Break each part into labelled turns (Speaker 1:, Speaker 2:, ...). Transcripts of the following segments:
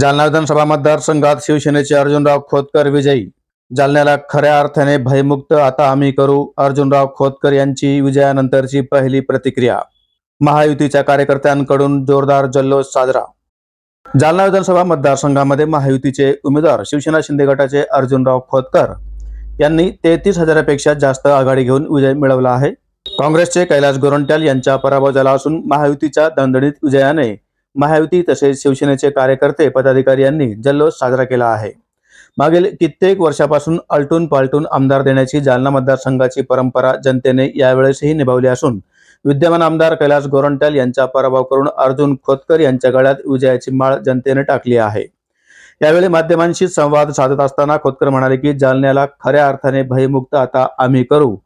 Speaker 1: जालना विधानसभा मतदारसंघात शिवसेनेचे अर्जुनराव खोतकर विजयी. जालन्याला खऱ्या अर्थाने भयमुक्त आता आम्ही करू अर्जुनराव खोतकर यांची विजयानंतरची पहिली प्रतिक्रिया. महायुतीच्या कार्यकर्त्यांकडून जोरदार जल्लोष साजरा. जालना विधानसभा मतदारसंघामध्ये महायुतीचे उमेदवार शिवसेना शिंदे गटाचे अर्जुनराव खोतकर यांनी तेहतीस हजारापेक्षा जास्त आघाडी घेऊन विजय मिळवला आहे. काँग्रेसचे कैलास गोरंट्याल यांचा पराभव झाला असून महायुतीच्या दणदणीत विजयाने महायुती तसेच शिवसेनेचे कार्यकर्ते पदाधिकारी यांनी जल्लोष साजरा केला आहे. मागील कित्येक वर्षापासून आलटून पालटून आमदार देण्याची जालना मतदारसंघाची परंपरा जनतेने यावेळेसही निभावली असून विद्यमान आमदार कैलास गोरंट्याल यांचा पराभव करून अर्जुन खोतकर यांच्या गळ्यात विजयाची माळ जनतेने टाकली आहे. यावेळी माध्यमांशी संवाद साधत असताना खोतकर म्हणाले की जालन्याला खऱ्या अर्थाने भयमुक्त आता आम्ही करू.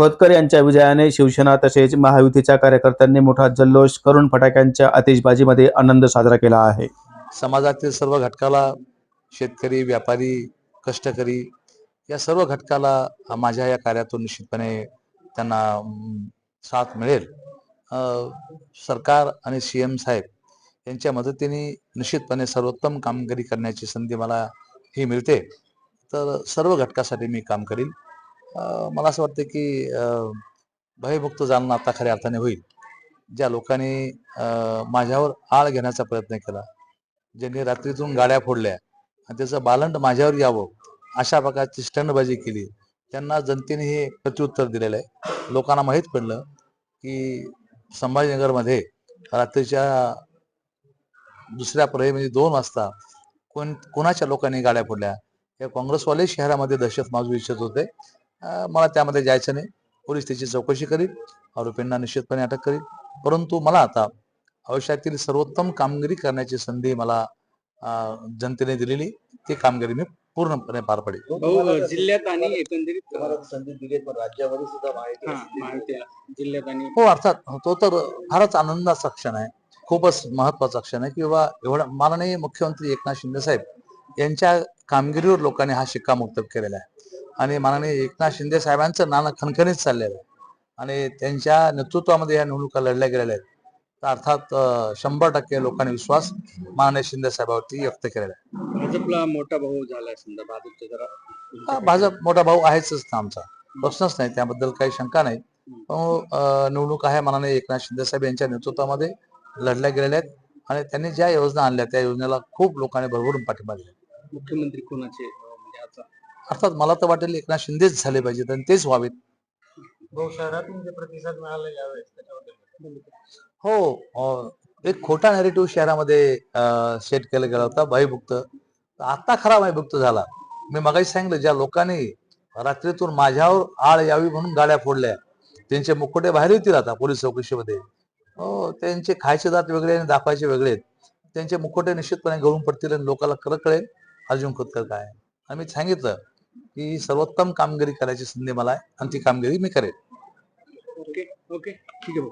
Speaker 1: खोतकर यांच्या विजयाने शिवसेना तसेच महायुतीच्या कार्यकर्त्यांनी मोठा जल्लोष करून फटाक्यांच्या आतिषबाजीमध्ये आनंद साजरा केला आहे.
Speaker 2: समाजातील सर्व घटकाला शेतकरी व्यापारी कष्टकरी या सर्व घटकाला माझ्या या कार्यातून निश्चितपणे त्यांना साथ मिळेल. सरकार आणि सी एम साहेब यांच्या मदतीने निश्चितपणे सर्वोत्तम कामगिरी करण्याची संधी मला ही मिळते. तर सर्व घटकासाठी मी काम करील मला असं वाटतं की भयभुक्त जालना आता खऱ्या अर्थाने होईल. ज्या लोकांनी माझ्यावर आळ घेण्याचा प्रयत्न केला ज्यांनी रात्रीतून गाड्या फोडल्या आणि त्याचं बालंड माझ्यावर यावं अशा प्रकारची स्टंडबाजी केली त्यांना जनतेने हे प्रत्युत्तर दिलेलं आहे. लोकांना माहीत पडलं की संभाजीनगरमध्ये रात्रीच्या दुसऱ्या प्रहे म्हणजे दोन वाजता कोण कोणाच्या लोकांनी गाड्या फोडल्या? या काँग्रेसवाले शहरामध्ये दहशत माजू इच्छित होते. मला त्यामध्ये जायचं नाही. पोलीस त्याची चौकशी करील. आरोपींना निश्चितपणे अटक करील. परंतु मला आता आयुष्यातील सर्वोत्तम कामगिरी करण्याची संधी मला जनतेने दिलेली ती कामगिरी मी पूर्णपणे पार पडेल.
Speaker 3: भाऊ जिल्ह्यात आणि एकंदरीत
Speaker 2: संधी दिली पण राज्यामध्ये सुद्धा
Speaker 3: हा माहिती आहे. जिल्ह्यात आणि
Speaker 2: हो अर्थात तो तर फारच आनंदाचा क्षण आहे. खूपच महत्त्वाचा क्षण आहे. की बाबा एवढा माननीय मुख्यमंत्री एकनाथ शिंदे साहेब यांच्या कामगिरीवर लोकांनी हा शिक्कामोर्तब केलेला आहे. आणि माननीय एकनाथ शिंदे साहेबांचं नाणं खणखणीत चाललेलं आहे. आणि त्यांच्या नेतृत्वामध्ये या निवडणुका लढल्या गेलेल्या आहेत. तर अर्थात शंभर टक्के लोकांनी विश्वास माननीय शिंदे साहेबांवरती व्यक्त केलेला आहे.
Speaker 3: भाजपला मोठा भाऊ झाला समजा भाजपचा जरा.
Speaker 2: हा, भाजप मोठा भाऊ आहेच ना आमचा. प्रश्नच नाही त्याबद्दल काही शंका नाही. निवडणूक आहे माननीय एकनाथ शिंदे साहेब यांच्या नेतृत्वामध्ये लढल्या गेलेल्या आहेत. आणि त्यांनी ज्या योजना आणल्या त्या योजनेला खूप लोकांनी भरभरून पाठिंबा दिला
Speaker 3: मुख्यमंत्री कोणाचे? म्हणजे
Speaker 2: अर्थात मला तर वाटेल एकनाथ शिंदेच झाले पाहिजेत आणि तेच व्हावेत.
Speaker 3: शहरातून जे प्रतिसाद
Speaker 2: हो एक खोटा नॅरेटिव्ह शहरामध्ये सेट केला गेला होता भयमुक्त आता खरा भयमुक्त झाला. मी मगाशी सांगितलं ज्या लोकांनी रात्रीतून माझ्यावर आळ यावी म्हणून गाड्या फोडल्या त्यांचे मुखोटे बाहेर येतील आता पोलीस चौकशीमध्ये. हो त्यांचे खायचे दात वेगळे आणि दाखवायचे वेगळे त्यांचे मुखोटे निश्चितपणे गळून पडतील आणि लोकांना खरं कळेल. अर्जुन खोतकर काय? आम्ही सांगितलं की सर्वोत्तम कामगिरी करायची संधी मला आहे. आणि ती कामगिरी मी करेन
Speaker 3: ओके ओके. ठीक आहे